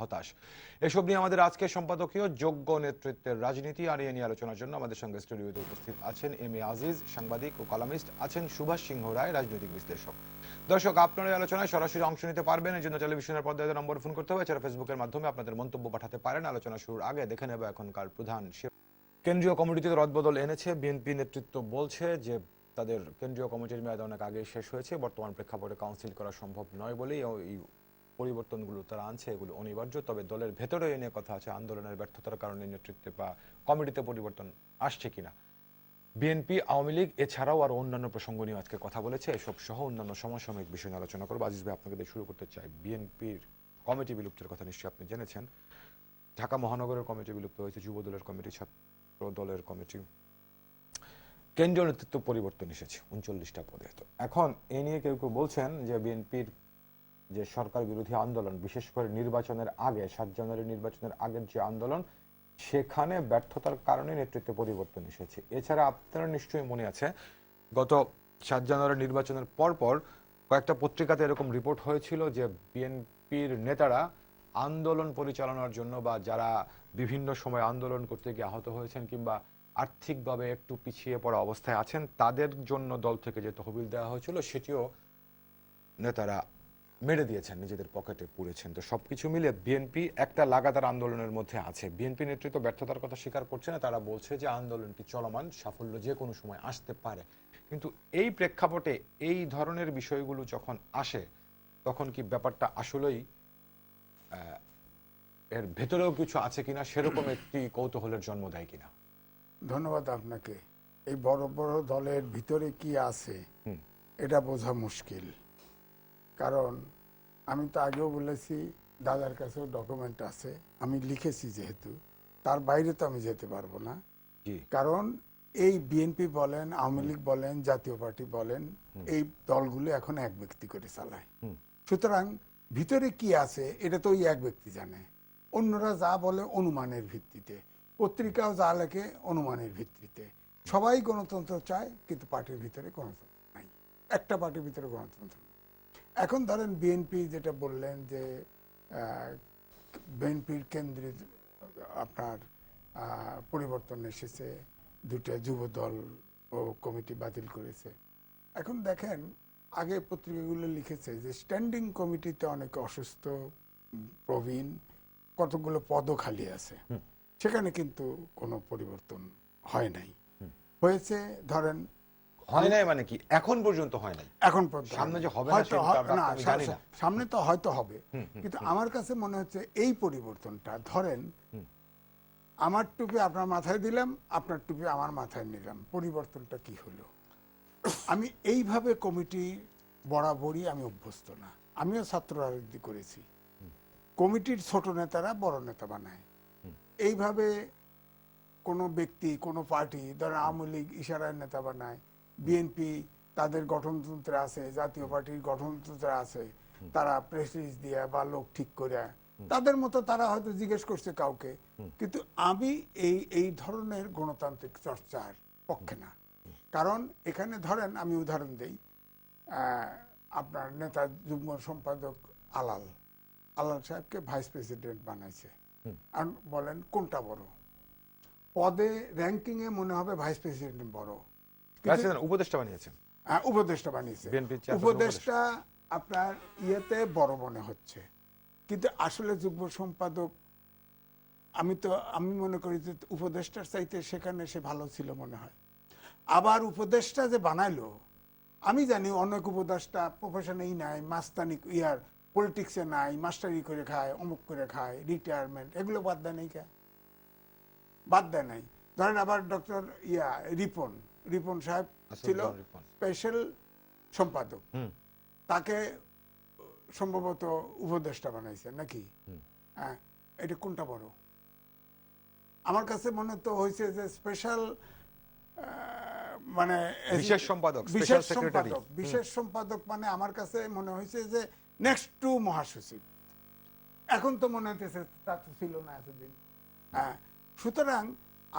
হতাশ। এসব নিয়ে আমাদের আজকের সম্পাদকীয় যোগ্য নেতৃত্বের রাজনীতি আর এ নিয়ে আলোচনার জন্য আমাদের সঙ্গে স্টুডিওতে উপস্থিত আছেন এম এ আজিজ, সাংবাদিক ও কলামিস্ট, আছেন সুভাষ সিংহ রায়, রাজনৈতিক বিশ্লেষক। দর্শক, আপনারা আলোচনায় সরাসরি অংশ নিতে পারবেন। এর জন্য টেলিভিশনের পর্দায় নম্বর ফোন করতে হবে। এছাড়া ফেসবুকের মাধ্যমে আপনাদের মন্তব্য পাঠাতে পারেন, আলোচনা শুরুর আগে দেখে নেব এখনকার প্রধান কেন্দ্রীয় কমিটিতে রদবদল এনেছে। বিএনপি নেতৃত্ব বলছে যে তাদের কেন্দ্রীয় কমিটির মেয়াদ অনেক আগে শেষ হয়েছে। বর্তমান প্রেক্ষাপটে কাউন্সিল করা সম্ভব নয় বলেই এই পরিবর্তনগুলো তারা আনছে, এগুলো অনিবার্য। তবে দলের ভেতরে নিয়ে কথা আছে, আন্দোলনের ব্যর্থতার কারণে নেতৃত্বে বা কমিটিতে পরিবর্তন আসছে কিনা। বিএনপি, আওয়ামী লীগ, এছাড়াও আর অন্যান্য প্রসঙ্গ নিয়ে আজকে কথা বলেছে। এসব সহ অন্যান্য সমসাময়িক বিষয় নিয়ে আলোচনা করব। আজিজ ভাই, আপনাকে দিয়ে শুরু করতে চাই। বিএনপির কমিটি বিলুপ্তের কথা নিশ্চয়ই আপনি জেনেছেন। ঢাকা মহানগরের কমিটি বিলুপ্ত হয়েছে, যুব দলের কমিটি, ছাত্র দলের কমিটি। কেন্দ্রীয় নেতৃত্ব পরিবর্তন এসেছে, উনচল্লিশটা পদে। তো এখন এ নিয়ে কেউ কেউ বলছেন যে বিএনপির যে সরকার বিরোধী আন্দোলন, বিশেষ করে নির্বাচনের আগে, সাত জানুয়ারি নির্বাচনের আগের যে আন্দোলন, সেখানে ব্যর্থতার কারণে নেতৃত্বে পরিবর্তন এসেছে। এছাড়া আপনারা নিশ্চয়ই মনে আছে, গত সাত জানুয়ারি নির্বাচনের পরপর কয়েকটা পত্রিকাতে এরকম রিপোর্ট হয়েছিল যে বিএনপির নেতারা আন্দোলন পরিচালনার জন্য বা যারা বিভিন্ন সময় আন্দোলন করতে গিয়ে আহত হয়েছেন কিংবা আর্থিকভাবে একটু পিছিয়ে পড়া অবস্থায় আছেন, তাদের জন্য দল থেকে যে তহবিল দেওয়া হয়েছিল, সেটিও নেতারা মেরে দিয়েছেন নিজেদের পকেটে পুড়েছেন। তো সবকিছু মিলে বিএনপি একটা লাগাতার আন্দোলনের মধ্যে আছে। বিএনপি নেতৃত্ব ব্যর্থতার কথা স্বীকার করছে না তারা বলছে যে আন্দোলনটি চলমান সাফল্য যে কোনো সময় আসতে পারে। কিন্তু এই প্রেক্ষাপটে এই ধরনের বিষয়গুলো যখন আসে তখন কি ব্যাপারটা আসলেই এর ভেতরেও কিছু আছে কিনা সেরকম একটি কৌতূহলের জন্ম দেয় কিনা? ধন্যবাদ আপনাকে। এই বড় বড় দলের ভিতরে কি আছে এটা বোঝা মুশকিল। কারণ আমি তো আগেও বলেছি দাদার কাছেও ডকুমেন্ট আছে। আমি লিখেছি যেহেতু তার বাইরে তো আমি যেতে পারব না। কারণ এই বিএনপি বলেন আওয়ামী লীগ বলেন জাতীয় পার্টি বলেন এই দলগুলো এখন এক ব্যক্তি করে চালায়। সুতরাং ভিতরে কি আছে এটা তো ওই এক ব্যক্তি জানে। অন্যরা যা বলে অনুমানের ভিত্তিতে পত্রিকাও যা লেখে অনুমানের ভিত্তিতে। সবাই গণতন্ত্র চায় কিন্তু পার্টির ভিতরে গণতন্ত্র নাই। একটা পার্টির ভিতরে গণতন্ত্র নেই। এখন ধরেন বিএনপি যেটা বললেন যে বিএনপির কেন্দ্রের আপনার পরিবর্তন এসেছে দুটা যুব দল ও কমিটি বাতিল করেছে। এখন দেখেন আগে পত্রিকাগুলো লিখেছে যে স্ট্যান্ডিং কমিটিতে অনেক অসুস্থ প্রবীণ কতগুলো পদও খালি আছে। সেখানে কিন্তু কোনো পরিবর্তন হয় নাই। হয়েছে ধরেন হয় নাই মানে কি? এখন পর্যন্ত হয় নাই? এখন পর্যন্ত সামনে যে হবে না। সামনে তো হয়তো হবে। কিন্তু আমার কাছে মনে হচ্ছে এই পরিবর্তনটা ধরেন আমার টুপি আপনার মাথায় দিলাম আপনার টুপি আমার মাথায় নিলাম। পরিবর্তনটা কি হলো? আমি এইভাবে কমিটি বরাবরই আমি অভ্যস্ত না। আমিও ছাত্র রাজনীতি করেছি। কমিটির ছোট নেতারা বড় নেতা বানায়। এইভাবে কোনো ব্যক্তি কোনো পার্টি ধরেন আওয়ামী লীগ ইশারায় নেতা বানায়। বিএনপি তাদের গঠনতন্ত্রে আছে জাতীয় পার্টির গঠনতন্ত্রে আছে তারা প্রেসিস দিয়ে বা লোক ঠিক করে তাদের মতো তারা হয়তো জিজ্ঞেস করছে কাউকে কিন্তু আমি এই এই ধরনের গণতান্ত্রিক চর্চার পক্ষে না। কারণ এখানে ধরেন আমি উদাহরণ দেই আপনার নেতা যুগ্ম সম্পাদক আলাল আলাল সাহেবকে ভাইস প্রেসিডেন্ট বানাইছে। আর বলেন কোনটা বড়? পদে র্যাঙ্কিং এ মনে হবে ভাইস প্রেসিডেন্ট বড়। উপদেষ্টা বানিয়েছেন হ্যাঁ, উপদেষ্টা বানিয়েছে উপদেষ্টা আপনার ইয়েতে বড় মনে হচ্ছে। কিন্তু আসলে যুগ্ম সম্পাদক আমি তো আমি মনে করি যে উপদেষ্টার চাইতে সেখানে সে ভালো ছিল মনে হয়। আবার উপদেষ্টা যে বানাইলো আমি জানি অনেক উপদেষ্টা প্রফেশনেই নাই মাস্তানি ইয়ার পলিটিক্সে নাই মাস্টারি করে খায় অমুক করে খায় রিটায়ারমেন্ট এগুলো বাদ দেয় নাই খায় বাদ দেয় নাই। ধরেন আবার ডক্টর ইয়া রিপন। রিপন সাহেব ছিল স্পেশাল সম্পাদক। তাকে সম্ভবত উপদেষ্টা বানাইছে নাকি? হ্যাঁ এটা কোনটা বড়? আমার কাছে মনে তো হয়েছে যে স্পেশাল মানে বিশেষ সম্পাদক, বিশেষ সম্পাদক বিশেষ সম্পাদক মানে আমার কাছে মনে হয়েছে যে নেক্সট টু মহাসচিব। এখন তো মনে হইতেছে তা তো ছিল না এতদিন। হ্যাঁ সুতরাং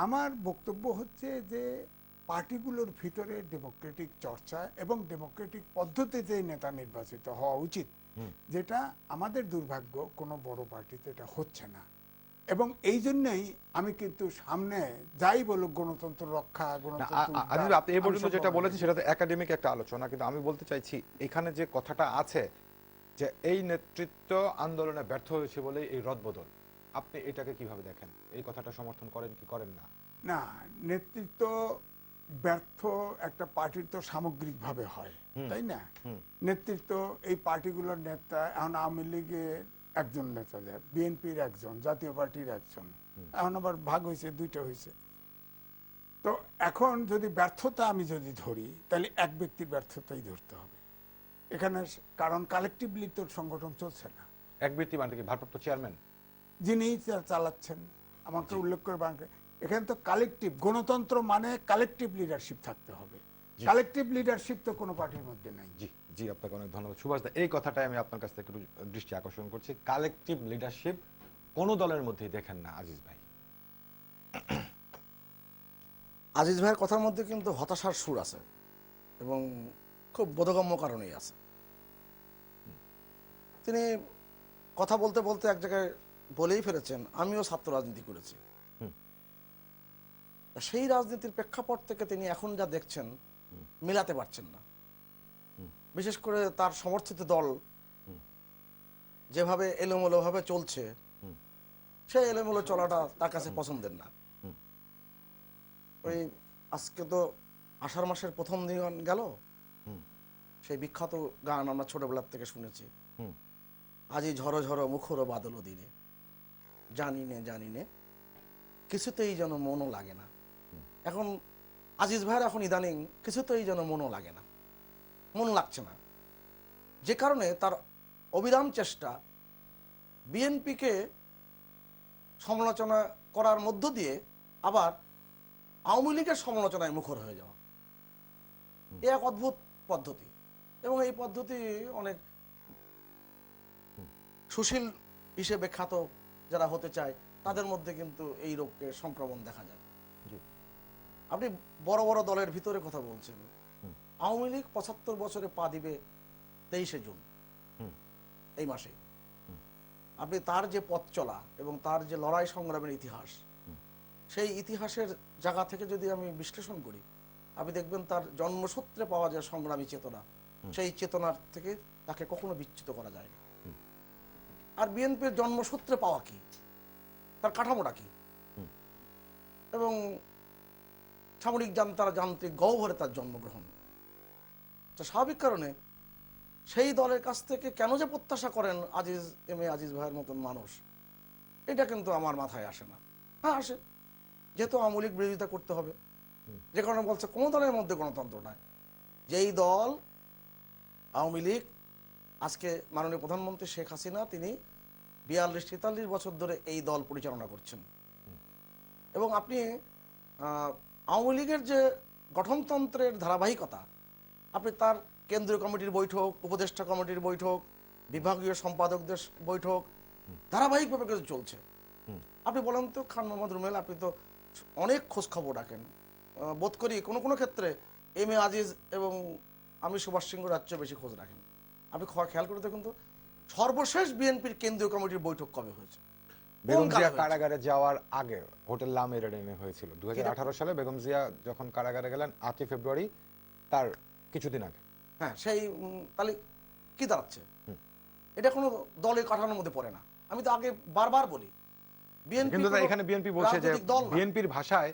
আমার বক্তব্য হচ্ছে যে পার্টিগুলোর ভিতরে ডেমোক্রেটিক চর্চা এবং ডেমোক্রেটিক পদ্ধতিতে নেতা নির্বাচিত হওয়া উচিত। যেটা আমাদের দুর্ভাগ্য কোনো বড় পার্টিতে এটা হচ্ছে না। এবং এই জন্যই আমি কিন্তু সামনে যাই বলুক গণতন্ত্র রক্ষা গণতন্ত্র আপনি এই পর্যন্ত যেটা বলেছেন সেটা তো একাডেমিক একটা আলোচনা কিন্তু আমি বলতে চাইছি এখানে যে কথাটা আছে যে এই নেতৃত্ব আন্দোলনে ব্যর্থ হয়েছে বলে এই রদবদল আপনি এটাকে কীভাবে দেখেন? এই কথাটা সমর্থন করেন কি করেন না? না নেতৃত্ব ব্যর্থ একটা পার্টির তো সামগ্রিকভাবে হয় তাই না? নেতৃত্ব এই পার্টিগুলোর নেতা এখন আওয়ামী লীগের একজন নেতা দেয় বিএনপির একজন জাতীয় পার্টির একজন। এখন আবার ভাগ হয়েছে দুইটা হয়েছে। তো এখন যদি ব্যর্থতা আমি যদি ধরি তাহলে এক ব্যক্তির ব্যর্থতাই ধরতে হবে। এখানে কারণ কালেকটিভলি তো সংগঠন চলছে না। এক ব্যক্তি মানে কি ভারপ্রাপ্ত চেয়ারম্যান যিনি চালাচ্ছেন আমাকে উল্লেখ করে বাংলা এখানে তো কালেকটিভ গণতন্ত্র মানে কালেকটিভ লিডারশিপ থাকতে হবে। কালেকটিভ লিডারশিপ তো কোনো পার্টির মধ্যে নাই। জি জি আপনাকে অনেক ধন্যবাদ। সুভাষ দা এই কথাটাই আমি আপনার কাছ থেকে একটু দৃষ্টি আকর্ষণ করছি। কালেকটিভ লিডারশিপ কোনো দলের মধ্যে দেখেন না আজিজ ভাই। আজিজ ভাইয়ের কথার মধ্যে কিন্তু হতাশার সুর আছে এবং খুব বোধগম্য কারণেই আছে। তিনি কথা বলতে বলতে এক জায়গায় বলেই ফেলেছেন আমিও ছাত্র রাজনীতি করেছি। সেই রাজনীতির প্রেক্ষাপট থেকে তিনি এখন যা দেখছেন, মেলাতে পারছেন না। বিশেষ করে তার সমর্থিত দল যেভাবে এলোমেলোভাবে চলছে সে এলোমেলো চলাটা তার কাছে পছন্দের না। ওই আজকে তো আষাঢ় মাসের প্রথম দিন গেল, সেই বিখ্যাত গান আমরা ছোটবেলার থেকে শুনেছি। হুম। আজি ঝড়ো ঝড়ো মুখর বাদল দিনে, জানি নে জানি নে, কিছুতেই যেন মনও লাগে না। এখন আজিজ ভাইয়ের এখন ইদানিং কিছুতেই যেন মনও লাগে না। মন লাগছে না। যে কারণে তার অবিরাম চেষ্টা বিএনপিকে সমালোচনা করার মধ্য দিয়ে আবার আওয়ামী লীগের সমালোচনায় মুখর হয়ে যাওয়া। এ এক অদ্ভুত পদ্ধতি এবং এই পদ্ধতি অনেক সুশীল হিসেবে খ্যাত যারা হতে চায়, তাদের মধ্যে কিন্তু এই রোগকে সংক্রমণ দেখা যায়। আপনি বড় বড় দলের ভিতরে কথা বলছেন। আওয়ামী লীগ পঁচাত্তর বছরে পা দিবে তেইশে জুন। এই মাসে। আপনি তার যে পথ চলা এবং তার যে লড়াই সংগ্রামের ইতিহাস সেই ইতিহাসের জায়গা থেকে যদি আমি বিশ্লেষণ করি আপনি দেখবেন তার জন্মসূত্রে পাওয়া যায় সংগ্রামী চেতনা। সেই চেতনার থেকে তাকে কখনো বিচ্যুত করা যায় না। আর বিএনপির জন্মসূত্রে পাওয়া কি? তার কাঠামোটা কি? এবং সামরিক যান তারা যান্ত্রিক গহ্বরে তার জন্মগ্রহণ। তো স্বাভাবিক কারণে সেই দলের কাছ থেকে কেন যে প্রত্যাশা করেন আজিজ এম এ আজিজ ভাইয়ের মতন মানুষ এটা কিন্তু আমার মাথায় আসে না। হ্যাঁ আসে। যেহেতু আওয়ামী লীগ বিরোধিতা করতে হবে। যে কারণে বলছে কোনো দলের মধ্যে গণতন্ত্র নাই। যেই দল আওয়ামী লীগ আজকে মাননীয় প্রধানমন্ত্রী শেখ হাসিনা তিনি বিয়াল্লিশ তেতাল্লিশ বছর ধরে এই দল পরিচালনা করছেন। এবং আপনি আওয়ামী লীগের যে গঠনতন্ত্রের ধারাবাহিকতা আপনি তার কেন্দ্রীয় কমিটির বৈঠক উপদেষ্টা কমিটির বৈঠক বিভাগীয় সম্পাদকদের বৈঠক ধারাবাহিকভাবে কিন্তু চলছে। আপনি বলেন তো খান মোহাম্মদ রুমেল আপনি তো অনেক খোঁজ খবর রাখেন। বোধ করি কোনো কোনো ক্ষেত্রে এম এ আজিজ এবং আমি সুভাষ সিংহ রাজ্য বেশি খোঁজ রাখেন। আপনি খ- খেয়াল করে দেখুন তো সর্বশেষ বিএনপির কেন্দ্রীয় কমিটির বৈঠক কবে হয়েছে? বেগম জিয়া কারাগারে যাওয়ার আগে হোটেল লাম এডেনে হয়েছিল। দু সালে বেগম জিয়া যখন কারাগারে গেলেন আটই ফেব্রুয়ারি তার কিছুদিন আগে। হ্যাঁ সেই তাহলে কি দাঁড়াচ্ছে? এটা কোনো দলের কাঠানোর মধ্যে পড়ে না। আমি তো আগে বারবার বলি বিএনপি কিন্তু এখানে বিএনপি বলছে যে। বিএনপির ভাষায়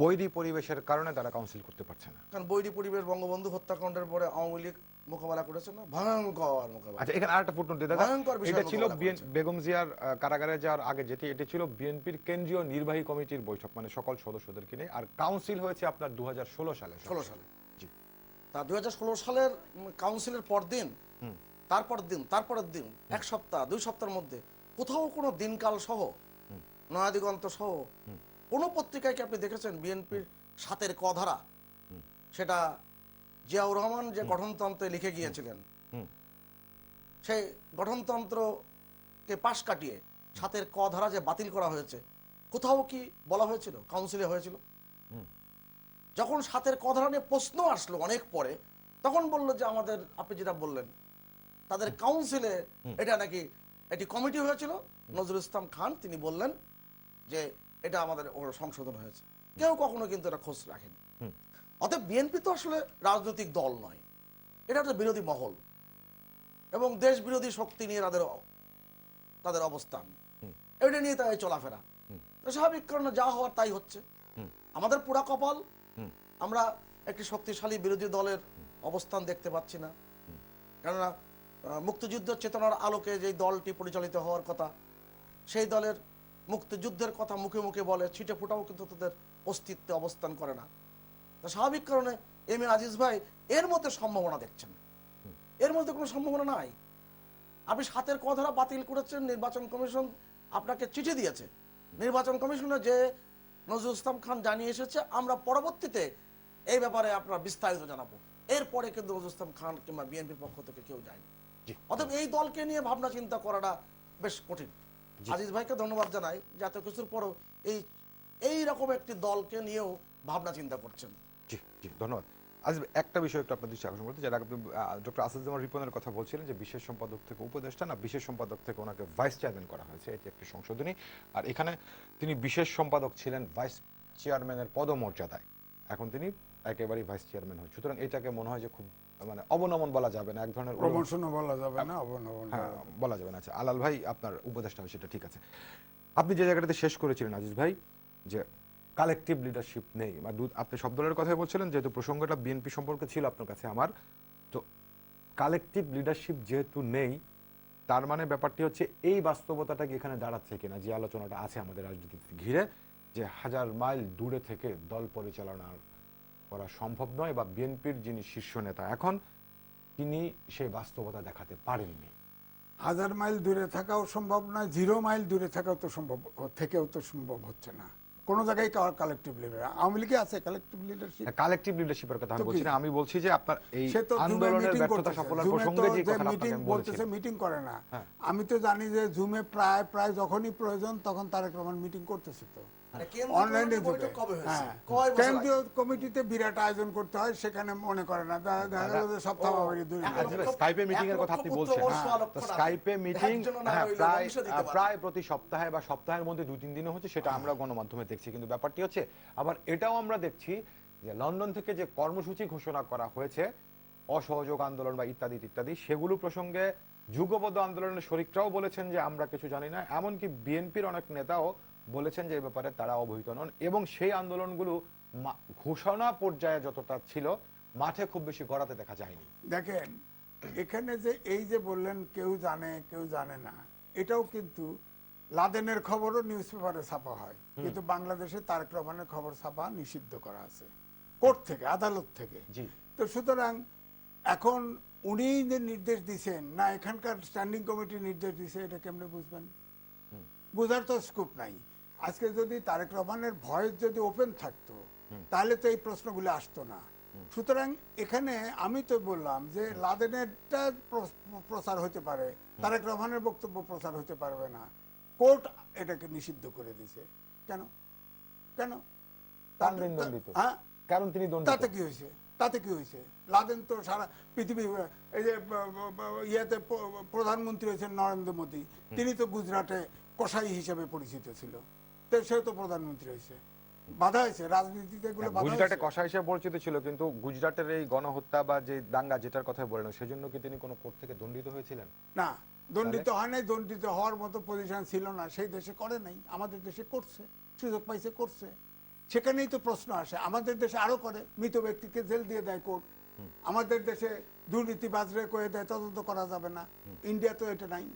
বৈরী পরিবেশের কারণে তারা কাউন্সিল করতে পারছে না। কারণ বৈরী পরিবেশ বঙ্গবন্ধু হত্যাকাণ্ডের পরে আওয়ামী লীগ মোকাবেলা করেছে না? ভয়ঙ্কর মোকাবেলা। আচ্ছা এখানে আরেকটা ফুটনোট দাদা ভয়ঙ্কর এটা ছিল। বেগম জিয়ার কারাগারে যাওয়ার আগে যেটি এটি ছিল বিএনপির কেন্দ্রীয় নির্বাহী কমিটির বৈঠক মানে সকল সদস্যদেরকে নিয়ে। আর কাউন্সিল হয়েছে আপনার দু সালে। ষোলো সালে জি। তা দুই সালের কাউন্সিলের পরদিন তারপর দিন তারপরের দিন এক সপ্তাহ দুই সপ্তাহের মধ্যে কোথাও কোনো দিনকাল সহ নয়াদিগন্ত সহ কোনো পত্রিকায় কি আপনি দেখেছেন বিএনপির সাতের কধারা সেটা জিয়াউর রহমান যে গঠনতন্ত্রে লিখে গিয়েছিলেন। সেই গঠনতন্ত্রকে পাশ কাটিয়ে সাতের ক ধারা যে বাতিল করা হয়েছে কোথাও কি বলা হয়েছিল কাউন্সিলে হয়েছিল? যখন সাতের ক ধারা নিয়ে প্রশ্ন আসলো অনেক পরে তখন বলল যে আমাদের আপনি যেটা বললেন তাদের কাউন্সিলে এটা নাকি একটি কমিটি হয়েছিল? নজরুল ইসলাম খান তিনি বললেন যে এটা আমাদের ওর সংশোধন হয়েছে। কেউ কখনো কিন্তু এটা খোঁজ রাখেনি। অতএব বিএনপি তো আসলে রাজনৈতিক দল নয়। এটা একটা বিরোধী মহল। এবং দেশ বিরোধী শক্তি নিয়ে তাদের তাদের অবস্থান। এটা নিয়ে তাদের চলাফেরা। স্বাভাবিক কারণে যা হওয়ার তাই হচ্ছে। আমাদের পুরা কপাল। আমরা একটি শক্তিশালী বিরোধী দলের অবস্থান দেখতে পাচ্ছি না। কেননা মুক্তিযুদ্ধ চেতনার আলোকে যে দলটি পরিচালিত হওয়ার কথা সেই দলের মুক্তিযুদ্ধের কথা মুখে মুখে বলে ছিটে ফোটাও কিন্তু তাদের অস্তিত্বে অবস্থান করে না। তা স্বাভাবিক কারণে এম এ আজিজ ভাই এর মধ্যে সম্ভাবনা দেখছেন। এর মধ্যে কোনো সম্ভাবনা নাই। আপনি সাতের কথাটা বাতিল করেছেন নির্বাচন কমিশন আপনাকে চিঠি দিয়েছে। নির্বাচন কমিশনে যে নজরুল ইসলাম খান জানিয়ে এসেছে আমরা পরবর্তীতে এই ব্যাপারে আপনার বিস্তারিত জানাব। এরপরে কিন্তু নজরুল ইসলাম খান কিংবা বিএনপির পক্ষ থেকে কেউ যায়নি। অতএব এই দলকে নিয়ে ভাবনা চিন্তা করাটা বেশ কঠিন। আজিজ ভাইকে ধন্যবাদ জানাই যে এত কিছুর পরও এই এই রকম একটি দলকে নিয়েও ভাবনা চিন্তা করছেন। জি জি ধন্যবাদ। আজ একটা বিষয় একটু আপনার দৃষ্টি আকর্ষণ করতে যারা আপনি ডক্টর আসাদুজ্জামান রিপনের কথা বলছিলেন যে বিশেষ সম্পাদক থেকে উপদেষ্টা না বিশেষ সম্পাদক থেকে ওনাকে ভাইস চেয়ারম্যান করা হয়েছে। এটি একটি সংশোধনী। আর এখানে তিনি বিশেষ সম্পাদক ছিলেন ভাইস চেয়ারম্যানের পদমর্যাদায়। এখন তিনি একেবারেই ভাইস চেয়ারম্যান হয় সুতরাং এটাকে মনে হয় যে খুব মানে অবনমন বলা যাবে না এক ধরনের প্রমোশনও বলা যাবে না অবনবন হ্যাঁ বলা যাবে না। আচ্ছা আলাল ভাই আপনার উপদেষ্টা হয় সেটা ঠিক আছে। আপনি যে জায়গাটাতে শেষ করেছিলেন আজিজ ভাই যে কালেকটিভ লিডারশিপ নেই। বা আপনি সব দলের কথাই বলছিলেন, যেহেতু প্রসঙ্গটা বিএনপি সম্পর্কে ছিল আপনার কাছে আমার। তো কালেকটিভ লিডারশিপ যেহেতু নেই, তার মানে ব্যাপারটি হচ্ছে এই বাস্তবতাটা কি এখানে দাঁড়াচ্ছে কিনা, যে আলোচনাটা আছে আমাদের রাজনীতিতে ঘিরে, যে হাজার মাইল দূরে থেকে দল পরিচালনা করা সম্ভব নয় বা বিএনপির যিনি শীর্ষ নেতা এখন, তিনি সেই বাস্তবতা দেখাতে পারেননি। হাজার মাইল দূরে থাকাও সম্ভব নয়, জিরো মাইল দূরে থাকাও তো সম্ভব, থেকেও তো সম্ভব হচ্ছে না। কোনো জায়গায় কালেকটিভ লিডার আওয়ামী লীগে আছে কালেকটিভ লিডারশিপ কালেকটিভ লিডারশিপের কথা আমি বলছি না আমি বলছি যে আপনার এই আন্দোলনের মিটিং ব্যর্থতা সফলতার প্রসঙ্গে যে কথা মিটিং বলতেছে মিটিং করে না। হ্যাঁ। আমি তো জানি যে জুমে প্রায় প্রায় যখনই প্রয়োজন তখন তারেক রহমান মিটিং করতেছে তো। অনলাইনে কমিটির বৈঠক কবে হয়েছে? কয় বছর কেন্দ্রীয় কমিটিতে বিরাট আয়োজন করতে হয় সেখানে মনে করে না দেখা দেখা গেল যে সপ্তাহ ও, ভাবে দুই এক দিন। লক্ষ- স্কাইপে মিটিং এর কথা আপনি বলছেন বর্ষ আলোক তো করা। স্কাইপে মিটিং একজনও না রইল, প্রায় বংশ দিতে পারে। প্রায় প্রতি সপ্তাহে বা সপ্তাহের মধ্যে দুই তিন দিনও হচ্ছে সেটা আমরা গণমাধ্যমে দেখছি কিন্তু ব্যাপারটি হচ্ছে আবার এটাও আমরা দেখছি যে লন্ডন থেকে যে কর্মসূচি ঘোষণা করা হয়েছে অসহযোগ আন্দোলন বা ইত্যাদি ইত্যাদি সেগুলো প্রসঙ্গে যুগবদ্ধ আন্দোলনের শরিকরাও বলেছেন যে আমরা কিছু জানি না এমনকি বিএনপির অনেক নেতাও বলেছেন যে ব্যাপারে তারা অবহিত নন এবং সেই আন্দোলনগুলো ঘোষণা পর্যায়ে যতটা ছিল মাঠে খুব বেশি গড়াতে দেখা যায়নি। দেখেন এখানে যে এই যে বললেন কেউ জানে কেউ জানে না এটাও কিন্তু লাদেনের খবরও নিউজ পেপারে ছাপা হয়। কিন্তু বাংলাদেশে তারেক রহমানের খবর ছাপা নিষিদ্ধ করা আছে। কোর্ট থেকে আদালত থেকে। জি। তো সুতরাং এখন উনি যে নির্দেশ দিছেন না এখানকার স্ট্যান্ডিং কমিটি নির্দেশ দিছে এটা কেমনে বুঝবেন? বোঝার তো স্কোপ নাই। আজকে যদি তারেক রহমানের ভয়েস যদি ওপেন থাকতো তাহলে তো এই প্রশ্নগুলো আসতো না। সুতরাং এখানে আমি তো বললাম যে লাদেনেরটা প্রচার হতে পারে তারেক রহমানের বক্তব্য প্রচার হতে পারবে না। কোর্ট এটাকে নিষিদ্ধ করে দিছে কেন? কেন? কারণ তিনি হ্যাঁ? কারণ তিনি তাতে কি হয়েছে? তাতে কি হয়েছে? লাদেন তো সারা পৃথিবী এই যে ইয়েতে প্রধানমন্ত্রী হয়েছেন নরেন্দ্র মোদী। তিনি তো গুজরাটে কসাই হিসেবে পরিচিত ছিল। তো সে তো প্রধানমন্ত্রী হয়েছে। বাধা হয়েছে রাজনীতিতে এগুলো গুজরাটে? কষা হিসেবে পরিচিত ছিল কিন্তু গুজরাটের এই গণহত্যা বা যে দাঙ্গা যেটার কথা বললেন সেজন্য কি তিনি কোনো কোর্ট থেকে দণ্ডিত হয়েছিলেন? না দণ্ডিত হয় নাই দণ্ডিত হওয়ার মতো পজিশন ছিল না। সেই দেশে করে নাই আমাদের দেশে করছে সুযোগ পাইছে করছে। সেখানেই তো প্রশ্ন আসে আমাদের দেশে আরও করে মৃত ব্যক্তিকে জেল দিয়ে দেয় কোর্ট। আমাদের দেশে দুর্নীতিবাজরে কয়ে দেয় তদন্ত করা যাবে না। ইন্ডিয়া তো এটা নাই।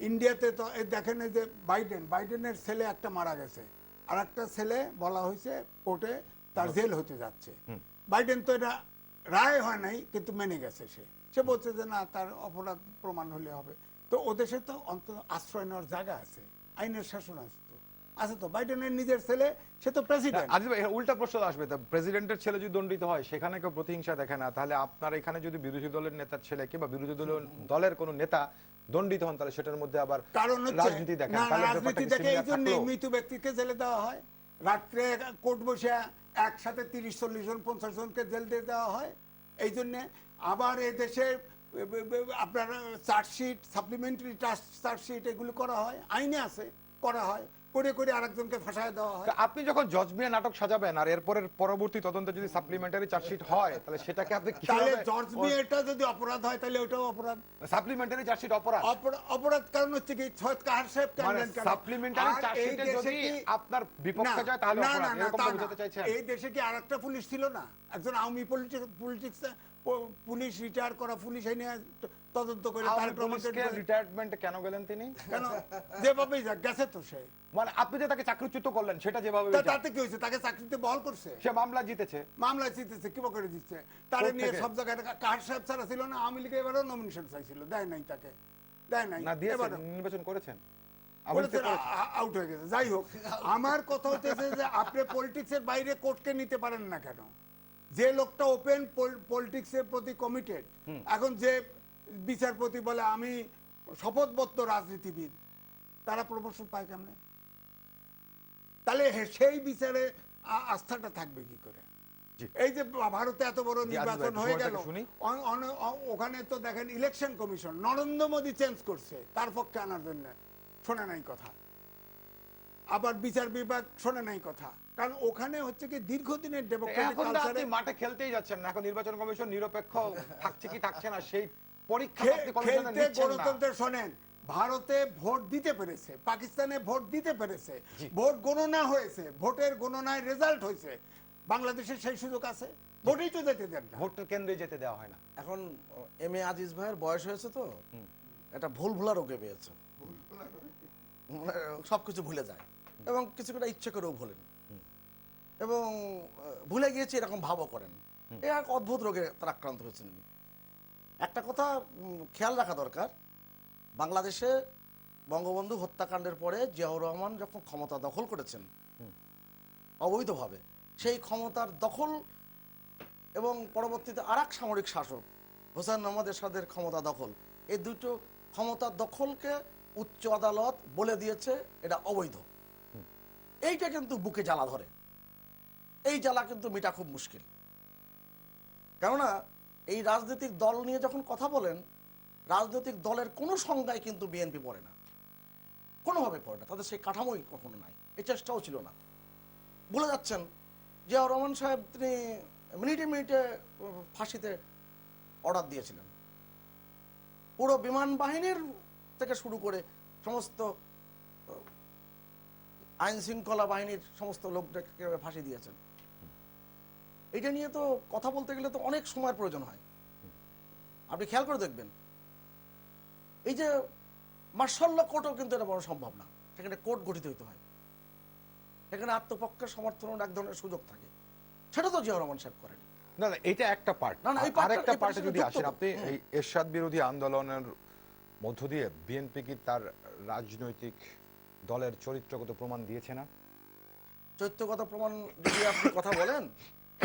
ইন্ডিয়াতে তো দেখেন এই যে বাইডেন বাইডেনের ছেলে একটা মারা গেছে। আর একটা ছেলে বলা হয়েছে কোর্টে তার জেল হতে যাচ্ছে। বাইডেন তো এটা রায় হয় নাই কিন্তু মেনে গেছে সে। সে বলছে যে না তার অপরাধ প্রমাণ হলে হবে। তো ও দেশে তো অন্তত আশ্রয় নেওয়ার জায়গা আছে। আইনের শাসন আছে। আছে তো বাইডেনের নিজের ছেলে সে তো প্রেসিডেন্ট আজ উল্টা প্রশ্ন আসবে তো প্রেসিডেন্টের ছেলে যদি দণ্ডিত হয় সেখানে কেউ প্রতিহিংসা দেখে না তাহলে আপনার এখানে যদি বিরোধী দলের নেতার ছেলে কিংবা বিরোধী দলের দলের কোনো নেতা দণ্ডিত হন তাহলে সেটার মধ্যে আবার কারণ রাজনীতি দেখেন রাজনীতি দেখে এই জন্য থাকল? মৃত ব্যক্তিকে জেলে দেওয়া হয়। রাত্রে কোর্ট বসে একসাথে তিরিশ চল্লিশ জন পঞ্চাশ জনকে জেল দিয়ে দেওয়া হয়। এই জন্য আবার এই দেশে আপনার চার্জশিট সাপ্লিমেন্টারি চার্জশিট এগুলো করা হয় আইনে আছে করা হয়। করে করে আরেকজনকে ফাঁসায় দেওয়া হয়। আপনি যখন জজ মিয়া নাটক সাজাবেন আর এরপরের পরবর্তী তদন্তে যদি সাপ্লিমেন্টারি চার্জশিট হয় তাহলে সেটাকে আপনি তাহলে জর্জ বিয়েটা যদি অপরাধ হয় তাহলে ওটাও অপরাধ। সাপ্লিমেন্টারি চার্জশিট অপরাধ? অপরাধ কারণ হচ্ছে কি সৈয়দ কাহার সাহেব মানে কেন? সাপ্লিমেন্টারি চার্জশিটে দেশে যদি কি- আপনার বিপক্ষে যায় তাহলে অপরাধ এরকম বোঝাতে চাইছেন? এই দেশে কি আরেকটা পুলিশ ছিল না? একজন আওয়ামী পলিটিক্স পুলিশ রিটায়ার করা পুলিশ এনে তদন্ত করে রিটায়ারমেন্টে কেন গেলেন তিনি? কেন? যেভাবেই যাক গেছে তো সে। মানে আপনি যে তাকে চাকরিচ্যুত করলেন সেটা যেভাবে তাতে কি হয়েছে? তাকে চাকরিতে বহল করছে? সে মামলা জিতেছে। মামলা জিতেছে কি করে দিচ্ছে তারে নিয়ে সব জায়গায় কাহার সাহেব ছাড়া ছিল না? আওয়ামী লীগে এবারও নমিনেশন চাইছিল দেয় নাই তাকে। দেয় নাই। না এবারও। নির্বাচন করেছেন। আউট হয়ে গেছে। যাই হোক আমার কথা হচ্ছে যে আপনি পলিটিক্সের বাইরে কোর্টকে নিতে পারেন না কেন? যে লোকটা ওপেন পলিটিক্সের প্রতি কমিটেড এখন যে বিচারপতি বলে আমি শপথবদ্ধ রাজনীতিবিদ তারা প্রমোশন পায় কেমনে? তাহলে সেই বিচারে আস্থাটা থাকবে কি করে? এই যে ভারতে এত বড় নির্বাচন হয়ে গেল ওখানে তো দেখেন election commission Narendra Modi change করছে তার পক্ষে আনার জন্য শোনে নাই কথা। আবার বিচার বিভাগ শোনে নাই কথা। কারণ ওখানে হচ্ছে কি দীর্ঘদিনের ডেমোক্রেটিক কালচারে মাঠে খেলতেই যাচ্ছেন না। এখন নির্বাচন কমিশন নিরপেক্ষ থাকছে কি থাকছে না সেই পরীক্ষা খে- আপনি কমিশনে খেলতে গণতন্ত্রের শোনেন ভারতে ভোট দিতে পেরেছে পাকিস্তানে ভোট দিতে পেরেছে ভোট গণনা হয়েছে ভোটের গণনায় রেজাল্ট হয়েছে বাংলাদেশের সেই সুযোগ আছে ভোটেই তো যেতে দেন না। ভোট কেন্দ্রে যেতে দেওয়া হয় না। এখন এম এ আজিজ ভাইয়ের বয়স হয়েছে তো একটা ভুল ভুলা রোগে পেয়েছে। মানে সবকিছু ভুলে যায়। এবং কিছু একটা ইচ্ছে করেও ভুলেন। এবং ভুলে গিয়েছে এরকম ভাবও করেন। এ এক অদ্ভুত রোগে তার আক্রান্ত হয়েছেন একটা কথা খেয়াল রাখা দরকার। বাংলাদেশে বঙ্গবন্ধু হত্যাকাণ্ডের পরে জিয়াউর রহমান যখন ক্ষমতা দখল করেছেন অবৈধভাবে সেই ক্ষমতার দখল এবং পরবর্তীতে আর এক সামরিক শাসক হোসেন মোহাম্মদ এরশাদের ক্ষমতা দখল এই দুটো ক্ষমতা দখলকে উচ্চ আদালত বলে দিয়েছে এটা অবৈধ। এইটা কিন্তু বুকে জ্বালা ধরে। এই জ্বালা কিন্তু মেটা খুব মুশকিল। কেননা এই রাজনৈতিক দল নিয়ে যখন কথা বলেন, রাজনৈতিক দলের কোনো সংজ্ঞায় কিন্তু বিএনপি পড়ে না। কোনোভাবে পড়ে না। তাদের সেই কাঠামোই কখনো নাই। এই চেষ্টাও ছিল না। ভুলে যাচ্ছেন, জিয়াউর রহমান সাহেব তিনি মিনিটে মিনিটে ফাঁসিতে অর্ডার দিয়েছিলেন। পুরো বিমান বাহিনীর থেকে শুরু করে সমস্ত আইন শৃঙ্খলা বাহিনীর সমস্ত লোকদেরকে ফাঁসি দিয়েছেন। এটা নিয়ে তো কথা বলতে গেলে তো অনেক সময়ের প্রয়োজন হয়। আপনি খেয়াল করে দেখবেন। এই যে মার্শাল্লা কোর্টও কিন্তু এটা বড় সম্ভব না। সেখানে কোর্ট গঠিত হইতে হয়। এখানে আত্মপক্ষের সমর্থনের এক ধরনের সুযোগ থাকে। সেটা তো জিয়াউর রহমান সাহেব করেন। না না এটা একটা পার্ট না, আরেকটা পার্টে যদি আসেন আপনি এই এরশাদ বিরোধী আন্দোলনের মধ্য দিয়ে বিএনপি কি তার রাজনৈতিক দলের চরিত্রগত প্রমাণ দিয়েছে না। চৈত্যগত প্রমাণ যদি আপনি কথা বলেন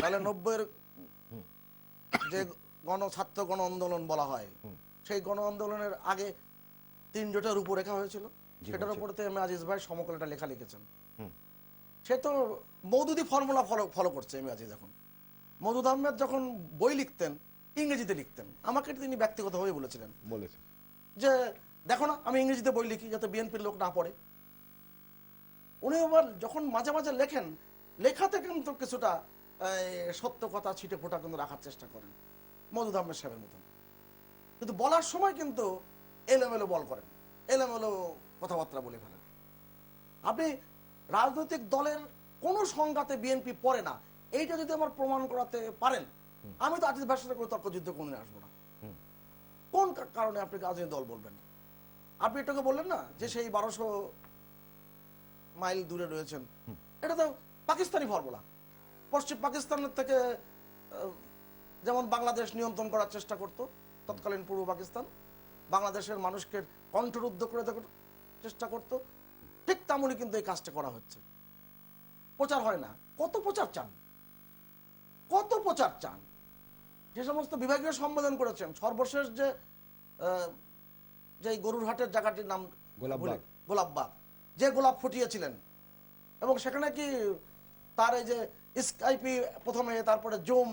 তাহলে নব্বইয়ের যে গণ ছাত্র গণ আন্দোলন বলা হয় সেই গণ আন্দোলনের আগে তিন জোটের রূপরেখা হয়েছিল। সেটার। উপরে তো এম আজিজ ভাই সমকল একটা লেখা লিখেছেন। সে তো মৌদুদি ফর্মুলা ফলো ফলো করছে এম আজিজ এখন। মৌদুদ আহমেদ যখন বই লিখতেন ইংরেজিতে লিখতেন আমাকে তিনি ব্যক্তিগতভাবে বলেছিলেন। বলেছেন। যে দেখো না আমি ইংরেজিতে বই লিখি যাতে বিএনপির লোক না পড়ে। উনি আবার যখন মাঝে মাঝে লেখেন লেখাতে কিন্তু কিছুটা সত্য কথা ছিটে ফোটা কিন্তু রাখার চেষ্টা করেন মজুদ আহমেদ সাহেবের মতন। কিন্তু বলার সময় কিন্তু এলোমেলো বল করেন এলোমেলো কথাবার্তা বলে ফেলেন। আপনি রাজনৈতিক দলের কোনো সংঘাতে বিএনপি পড়ে না এইটা যদি আমার প্রমাণ করাতে পারেন আমি তো আজিজ ভাইয়ের সাথে কোনো তর্কযুদ্ধ কোনদিন আসব না। কোন কারণে আপনি রাজনৈতিক দল বলবেন? আপনি এটাকে বললেন না যে সেই বারোশো মাইল দূরে রয়েছেন। এটা তো পাকিস্তানি ফর্মুলা পশ্চিম পাকিস্তানের থেকে যেমন বাংলাদেশ নিয়ন্ত্রণ করার চেষ্টা করত তৎকালীন পূর্ব পাকিস্তান বাংলাদেশের মানুষকে কণ্ঠরুদ্ধ করে দেওয়ার চেষ্টা করত। ঠিক তেমনই কিন্তু এই কাজটা করা হচ্ছে। প্রচার হয় না। কত প্রচার চান? কত প্রচার চান? যে সমস্ত বিভাগীয় সম্বোধন করেছেন সর্বশেষ যে আহ, যে গরুর হাটের জায়গাটির নাম গোলাপবাগ। গোলাপবাগ। যে গোলাপ ফুটিয়েছিলেন। এবং সেখানে কি তার এই যে স্কাইপি প্রথমে তারপরে জুম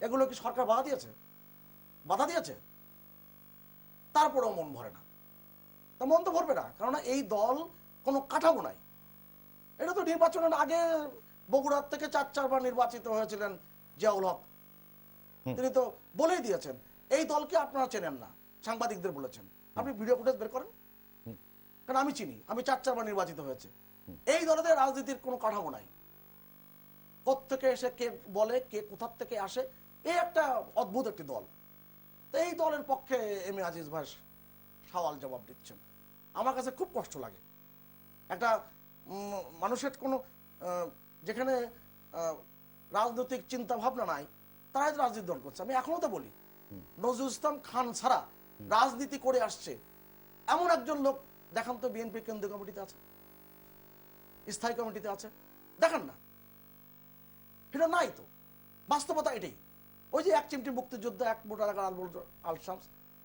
এগুলো কি সরকার বাধা দিয়েছে? বাধা দিয়েছে? তারপরেও মন ভরে না। তা মন তো ভরবে না কারণ এই দল কোনো কাঠামো নাই। এটা তো নির্বাচনের আগে বগুড়ার থেকে চার চারবার নির্বাচিত হয়েছিলেন জিয়াউল হক। তিনি তো বলেই দিয়েছেন এই দলকে আপনারা চেনেন না সাংবাদিকদের বলেছেন। আপনি ভিডিও ফুটেজ বের করেন? কারণ আমি চিনি, আমি চার চারবার নির্বাচিত হয়েছে। এই দলের রাজনীতির কোনো কাঠামো নাই। থেকে এসে কে বলে, কে কোথার থেকে আসে এই একটা অদ্ভুত একটি দল। তো এই দলের পক্ষে এম এ আজিজ ভাই সওয়াল জবাব দিচ্ছেন। আমার কাছে খুব কষ্ট লাগে। একটা মানুষের কোনো যেখানে রাজনৈতিক চিন্তা ভাবনা নাই, তারাই তো রাজনীতি দল করছে। আমি এখনও তো বলি, নজরুল ইসলাম খান ছাড়া রাজনীতি করে আসছে, এমন একজন লোক দেখান তো বিএনপি কেন্দ্রীয় কমিটিতে আছে। স্থায়ী কমিটিতে আছে। দেখান না। এটা নাই তো। বাস্তবতা এটাই। ওই যে এক চিমটি মুক্তিযুদ্ধ এক মোটা টাকার আলবুল আলসামস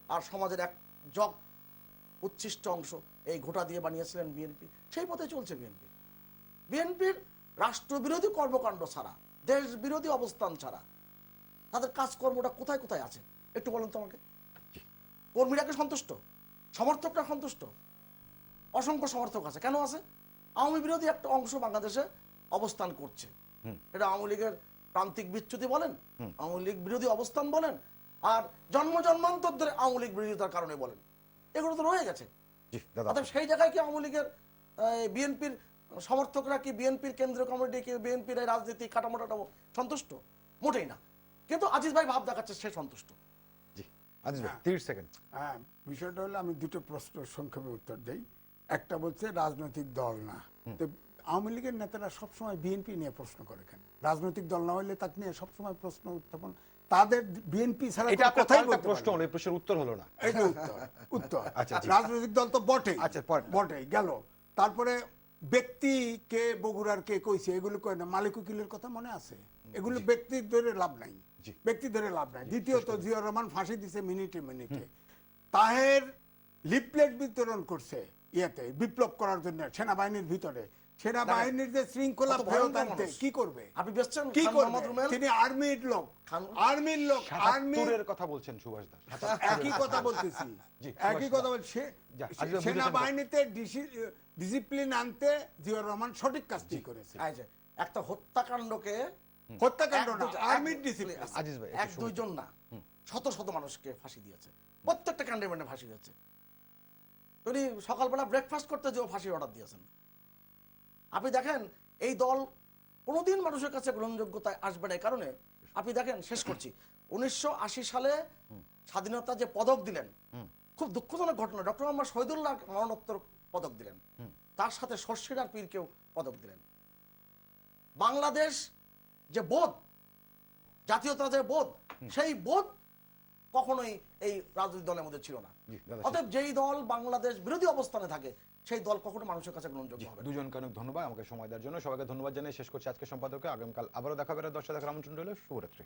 আর সমাজের এক জগ উচ্ছিষ্ট অংশ এই ঘোটা দিয়ে বানিয়েছিলেন বিএনপি। সেই পথে চলছে বিএনপি। বিএনপির রাষ্ট্রবিরোধী কর্মকাণ্ড ছাড়া দেশ বিরোধী অবস্থান ছাড়া তাদের কাজকর্মটা কোথায় কোথায় আছে? একটু বলুন তো আমাকে। কর্মীরা কি সন্তুষ্ট? সমর্থকরা সন্তুষ্ট? অসংখ্য সমর্থক আছে। কেন আছে? আওয়ামী বিরোধী একটা অংশ বাংলাদেশে অবস্থান করছে। এটা আওয়ামী লীগের প্রান্তিক বিচ্যুতি বলেন আওয়ামী লীগ বিরোধী অবস্থান বলেন আর জন্ম জন্মান্তর ধরে আওয়ামী লীগ বিরোধিতার কারণে বলেন। এগুলো তো রয়ে গেছে। জি দাদা। সেই জায়গায় কি আওয়ামী লীগের বিএনপির সমর্থকরা কি বিএনপির কেন্দ্রীয় কমিটি কি বিএনপির এই রাজনীতি কাঠামোটা সন্তুষ্ট? মোটেই না। কিন্তু আজিজ ভাই ভাব দেখাচ্ছে সে সন্তুষ্ট। জি আজিজ ভাই তিরিশ সেকেন্ড। হ্যাঁ বিষয়টা হলো আমি দুটো প্রশ্ন সংক্ষেপে উত্তর দেই। একটা বলছে রাজনৈতিক দল না। তো আওয়ামী লীগের নেতারা সবসময় বিএনপি নিয়ে প্রশ্ন করে কেন রাজনৈতিক দল না হলে তাকে নিয়ে সবসময় প্রশ্ন উত্থাপন। তাদের বিএনপি ছাড়া এটা কথাই বলতে প্রশ্ন হলো প্রশ্নের উত্তর হলো না। এটা উত্তর উত্তর। আচ্ছা, রাজনৈতিক দল তো বটে আচ্ছা, বটে গেল। তারপরে ব্যক্তি কে বগুড়ার কে কইছে এগুলো কয় না মালিক উকিলের কথা মনে আছে? এগুলো ব্যক্তি ধরে লাভ নাই। ব্যক্তি ধরে লাভ নাই। দ্বিতীয়ত জিয়া রহমান ফাঁসি দিছে মিনিটে মিনিটে। তাহের লিপলেট বিতরণ করছে। ইয়েতে বিপ্লব করার জন্য সেনাবাহিনীর ভিতরে। সেনাবাহিনীর যে শৃঙ্খলা ফেরত আনতে কি করবে? আপনি কি করবে? তিনি আর্মির লোক। আর্মির লোক আর্মি সাতাত্তরের কথা বলছেন সুভাষ দাস। একই কথা বলতেছি। জি, একই কথা বলছি? সেনাবাহিনীতে ডিসিপ্লিন আনতে জিয়াউর রহমান সঠিক কাজটি করেছে। একটা হত্যাকাণ্ডকে হত্যাকাণ্ড এক না আর্মির ডিসিপ্লিন। আজিজ ভাই, এক দুইজন না শত শত মানুষকে ফাঁসি দিয়েছে। প্রত্যেকটা কাণ্ডে মানে ফাঁসি হয়েছে উনি সকালবেলা ব্রেকফাস্ট করতে যেও ফাঁসি অর্ডার দিয়েছেন। আপনি দেখেন এই দল কোনোদিন মানুষের কাছে গ্রহণযোগ্যতায় আসবে না এই কারণে। আপনি দেখেন শেষ করছি। উনিশশো আশি সালে স্বাধীনতা যে পদক দিলেন খুব দুঃখজনক ঘটনা। ডক্টর মোহাম্মদ শহীদুল্লাহ মরণোত্তর পদক দিলেন। তার সাথে শর্ষিরার পীরকেও পদক দিলেন। বাংলাদেশ যে বোধ জাতীয়তা যে বোধ সেই বোধ কখনোই এই রাজনৈতিক দলের মধ্যে ছিল না। অতএব যেই দল বাংলাদেশ বিরোধী অবস্থানে থাকে সেই দল কখনো মানুষের কাছে গ্রহণযোগ্য হবে দুজনকে অনেক ধন্যবাদ আমাকে সময় দেওয়ার জন্য। সবাইকে ধন্যবাদ জানিয়ে শেষ করছি আজকে সম্পাদককে আগামীকাল আবারও দেখাবে দশটা দেখার আমন্ত্রণ রইল শুভরাত্রি।